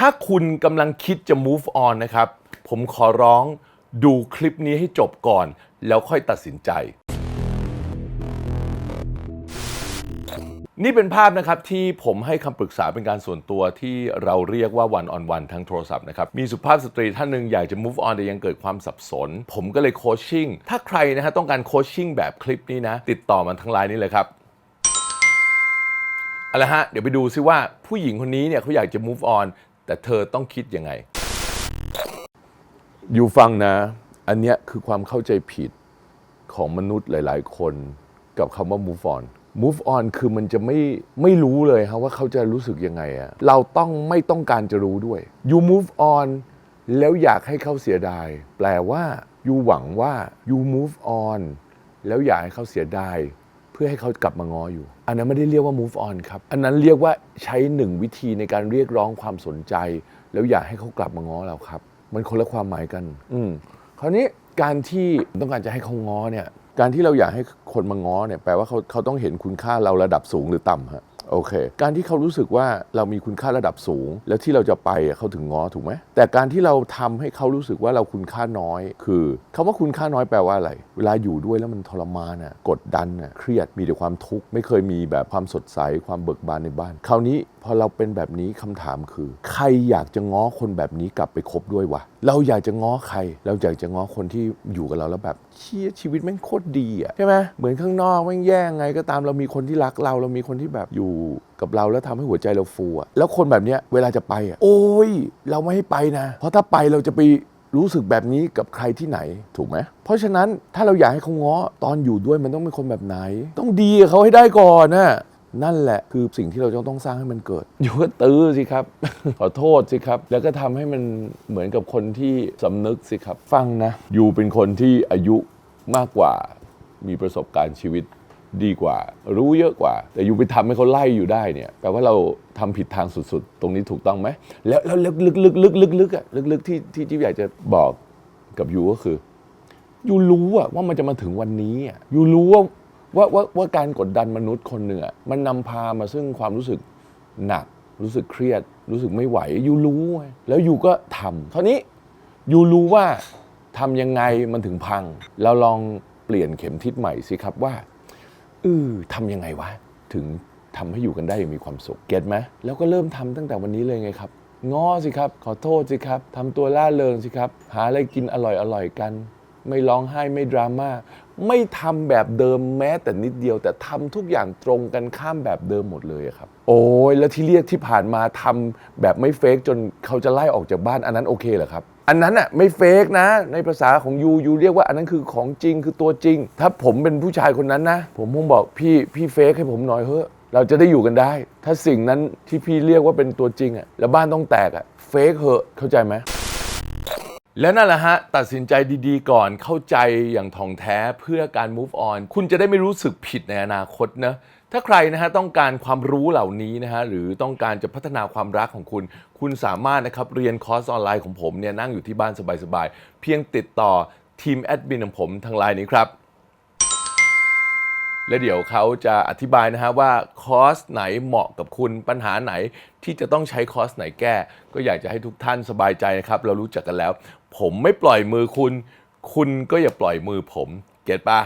ถ้าคุณกำลังคิดจะ move on นะครับ ผมขอร้องดูคลิปนี้ให้จบก่อน แล้วค่อยตัดสินใจ นี่เป็นภาพนะครับที่ผมให้คำปรึกษาเป็นการส่วนตัวที่เราเรียกว่า one on one ทั้งโทรศัพท์นะครับ มีสุภาพสตรีท่านหนึ่งอยากจะ move on แต่ยังเกิดความสับสน ผมก็เลยโคชชิ่ง ถ้าใครนะฮะต้องการโคชชิ่งแบบคลิปนี้นะ ติดต่อมาทางไลน์นี้เลยครับเอาละฮะ เดี๋ยวไปดูซิว่าผู้หญิงคนนี้เนี่ยเขาอยากจะ move on แต่เธอต้องคิดยังไง อยู่ฟังนะ อันเนี้ยคือความเข้าใจผิดของมนุษย์หลาย ๆ คนกับคำว่า move on move on คือมันจะไม่ไม่รู้เลยครับว่าเขาจะรู้สึกยังไงอะเราต้องไม่ต้องการจะรู้ด้วย you move on แล้วอยากให้เขาเสียดาย แปลว่า you หวังว่า you move on แล้วอยากให้เขาเสียดาย พื่อให้เขากลับมางออยู่ อันนั้นไม่ได้เรียกว่า move on ครับ อันนั้นเรียกว่าใช้หนึ่งวิธีในการเรียกร้องความสนใจ แล้วอยากให้เขากลับมางอเราครับ มันคนละความหมายกัน อืมคราวนี้การที่ต้องการจะให้เขางอเนี่ย การที่เราอยากให้คนมางอเนี่ยแปลว่าเขาเขาต้องเห็นคุณค่าเราระดับสูงหรือต่ำฮะ โอเค การที่เขารู้สึกว่าเรามีคุณค่าระดับสูง แล้วที่เราจะไปเขาถึงง้อถูกไหมแต่การที่เราทำให้เขารู้สึกว่าเราคุณค่าน้อย คือคำว่าคุณค่าน้อยแปลว่าอะไร เวลาอยู่ด้วยแล้วมันทรมานอะกดดันอะเครียดมีแต่ความทุกข์ไม่เคยมีแบบความสดใสความเบิกบานในบ้านคราวนี้ พอเราเป็นแบบนี้คำถามคือ ใครอยากจะง้อคนแบบนี้กลับไปคบด้วยวะเราอยากจะง้อใคร เราอยากจะง้อคนที่อยู่กับเราแล้วแบบเชี่ยชีวิตแม่งโคตรดีอะใช่ไหมเหมือนข้างนอกแม่งแย่งไงก็ตามเรามีคนที่รักเรา เรามีคนที่แบบอยู่กับเราแล้วทำให้หัวใจเราฟูอะแล้วคนแบบเนี้ยเวลาจะไปอะโอ้ย เราไม่ให้ไปนะ เพราะถ้าไปเราจะไปรู้สึกแบบนี้กับใครที่ไหนถูกไหม เพราะฉะนั้นถ้าเราอยากให้เขาง้อตอนอยู่ด้วยมันต้องเป็นคนแบบไหน ต้องดีกับเขาให้ได้ก่อนนะ นั่นแหละคือสิ่งที่เราจะต้องสร้างให้มันเกิด อยู่ก็ตื้อสิครับ ขอโทษสิครับ แล้วก็ทำให้มันเหมือนกับคนที่สำนึกสิครับ ฟังนะ อยู่เป็นคนที่อายุมากกว่า มีประสบการณ์ชีวิตดีกว่า รู้เยอะกว่า แต่อยู่ไปทำให้เขาไล่อยู่ได้เนี่ยแปลว่าเราทำผิดทางสุดๆ ตรงนี้ถูกต้องไหมแล้วแล้วลึกลึกลึกลึกลึกลึกอะลึกลึกที่ที่ที่อยากจะบอกกับยูก็คือยูรู้อะว่ามันจะมาถึงวันนี้อะยูรู้ว่า ว่าว่าว่าการกดดันมนุษย์คนหนึ่งอะมันนำพามาซึ่งความรู้สึกหนัก รู้สึกเครียด รู้สึกไม่ไหวยูรู้ไงแล้วยูก็ทำครานี้ยูรู้ว่าทำยังไงมันถึงพัง เราลองเปลี่ยนเข็มทิศใหม่สิครับว่าเออทำยังไงวะ ถึงทำให้อยู่กันได้อย่างมีความสุขเก็ตไหมแล้วก็เริ่มทำตั้งแต่วันนี้เลยไงครับง้อสิครับ ขอโทษสิครับทำตัวล่าเริงสิครับ หาอะไรกินอร่อยๆกัน ไม่ร้องไห้ไม่ดราม่าไม่ทำแบบเดิมแม้แต่นิดเดียว แต่ทำทุกอย่างตรงกันข้ามแบบเดิมหมดเลยครับ โอ้ยแล้วที่เรียกที่ผ่านมาทำแบบไม่เฟกจนเขาจะไล่ออกจากบ้านอันนั้นโอเคเหรอครับ อันนั้นอะไม่เฟกนะ ในภาษาของยูยูเรียกว่าอันนั้นคือของจริงคือตัวจริง ถ้าผมเป็นผู้ชายคนนั้นนะ ผมคงบอกพี่พี่เฟกให้ผมหน่อยเฮ้เราจะได้อยู่กันได้ ถ้าสิ่งนั้นที่พี่เรียกว่าเป็นตัวจริงอะแล้วบ้านต้องแตกอะเฟกเหอะเข้าใจไหม และนั่นแหละฮะ ตัดสินใจดีๆ ก่อนเข้าใจอย่างท่องแท้เพื่อการ move on คุณจะได้ไม่รู้สึกผิดในอนาคตนะ ถ้าใครนะฮะต้องการความรู้เหล่านี้นะฮะหรือต้องการจะพัฒนาความรักของคุณ คุณสามารถนะครับเรียนคอร์สออนไลน์ของผมเนี่ยนั่งอยู่ที่บ้านสบายๆ เพียงติดต่อทีมแอดมินของผมทางไลน์นี้ครับ และเดี๋ยวเขาจะอธิบายนะฮะว่าคอร์สไหนเหมาะกับคุณปัญหาไหนที่จะต้องใช้คอร์สไหนแก้ ก็อยากจะให้ทุกท่านสบายใจนะครับ เรารู้จักกันแล้ว ผมไม่ปล่อยมือคุณ คุณก็อย่าปล่อยมือผม เก็ตปะ